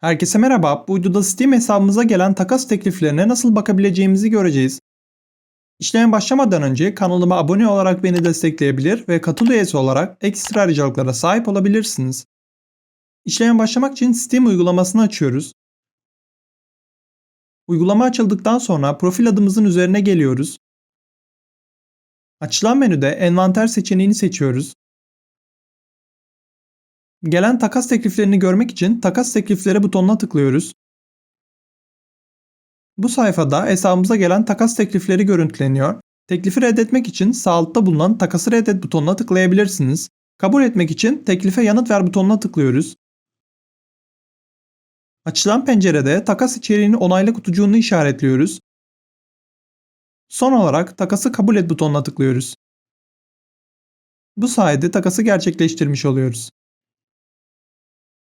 Herkese merhaba. Bu videoda Steam hesabımıza gelen takas tekliflerine nasıl bakabileceğimizi göreceğiz. İşleme başlamadan önce kanalıma abone olarak beni destekleyebilir ve katıl üyesi olarak ekstra ayrıcalıklara sahip olabilirsiniz. İşleme başlamak için Steam uygulamasını açıyoruz. Uygulama açıldıktan sonra profil adımızın üzerine geliyoruz. Açılan menüde envanter seçeneğini seçiyoruz. Gelen takas tekliflerini görmek için takas teklifleri butonuna tıklıyoruz. Bu sayfada hesabımıza gelen takas teklifleri görüntüleniyor. Teklifi reddetmek için sağ altta bulunan takası reddet butonuna tıklayabilirsiniz. Kabul etmek için teklife yanıt ver butonuna tıklıyoruz. Açılan pencerede takas içeriğini onayla kutucuğunu işaretliyoruz. Son olarak takası kabul et butonuna tıklıyoruz. Bu sayede takası gerçekleştirmiş oluyoruz.